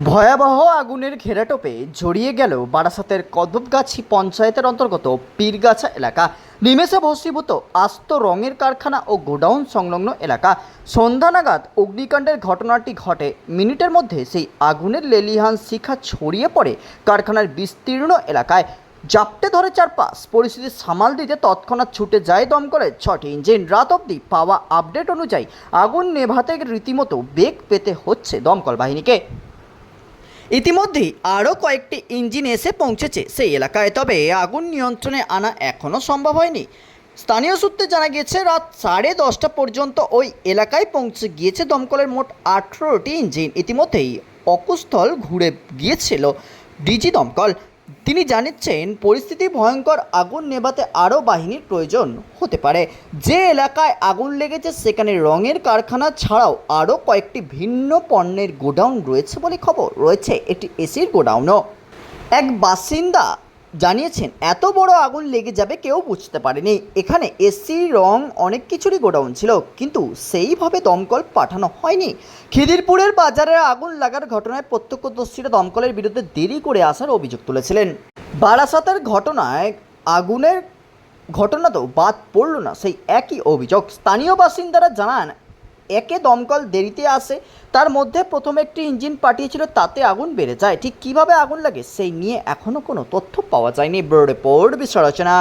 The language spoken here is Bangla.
ভয়াবহ আগুনের ঘেরাটোপে জড়িয়ে গেল বারাসাতের কদবগাছি পঞ্চায়েতের অন্তর্গত পীরগাছা এলাকা। নিমেষে ভস্মীভূত আস্ত রঙের কারখানা ও গোডাউন সংলগ্ন এলাকা। সন্ধ্যা নাগাদ অগ্নিকাণ্ডের ঘটনাটি ঘটে। মিনিটের মধ্যে সেই আগুনের লেলিহান শিখা ছড়িয়ে পড়ে কারখানার বিস্তীর্ণ এলাকায়। জাপটে ধরে চারপাশ, পরিস্থিতি সামাল দিতে তৎক্ষণাৎ ছুটে যায় দমকলের ছটি ইঞ্জিন। রাত অবধি পাওয়া আপডেট অনুযায়ী আগুন নেভাতে রীতিমতো বেগ পেতে হচ্ছে দমকল বাহিনীকে। ইতিমধ্যেই আরও কয়েকটি ইঞ্জিন এসে পৌঁছেছে সেই এলাকায়, তবে আগুন নিয়ন্ত্রণে আনা এখনও সম্ভব হয়নি। স্থানীয় সূত্রে জানা গিয়েছে, রাত সাড়ে দশটা পর্যন্ত ওই এলাকায় পৌঁছে গিয়েছে দমকলের মোট আঠেরোটি ইঞ্জিন। ইতিমধ্যেই অকুস্থল ঘুরে গিয়েছিল ডিজি দমকল। তিনি জানিয়েছেন পরিস্থিতি ভয়ঙ্কর, আগুন নেভাতে আরও বাহিনীর প্রয়োজন হতে পারে। যে এলাকায় আগুন লেগেছে, সেখানে রঙের কারখানা ছাড়াও আরও কয়েকটি ভিন্ন পণ্যের গোডাউন রয়েছে বলে খবর রয়েছে। এটি এসির গোডাউনও। এক বাসিন্দা জানিয়েছেন, এত বড় আগুন লেগে যাবে কেউ বুঝতে পারেনি। এখানে এসি, রং, অনেক কিছুরই গোডাউন ছিল, কিন্তু সেইভাবে দমকল পাঠানো হয়নি। খিদিরপুরের বাজারে আগুন লাগার ঘটনায় প্রত্যক্ষদর্শীরা দমকলের বিরুদ্ধে দেরি করে আসার অভিযোগ তুলেছিলেন। বারাসাতের ঘটনায় আগুনের ঘটনা তো বাদ পড়ল না, সেই একই অভিযোগ। স্থানীয় বাসিন্দারা জানান একে দমকল দেরিতে আসে, তার মধ্যে প্রথমে একটি ইঞ্জিন পাঠিয়েছিল, তাতে আগুন বেড়ে যায়। ঠিক কীভাবে আগুন লাগে, সেই নিয়ে এখনও কোনো তথ্য পাওয়া যায়নি। Bureau report বিশ্লেষণা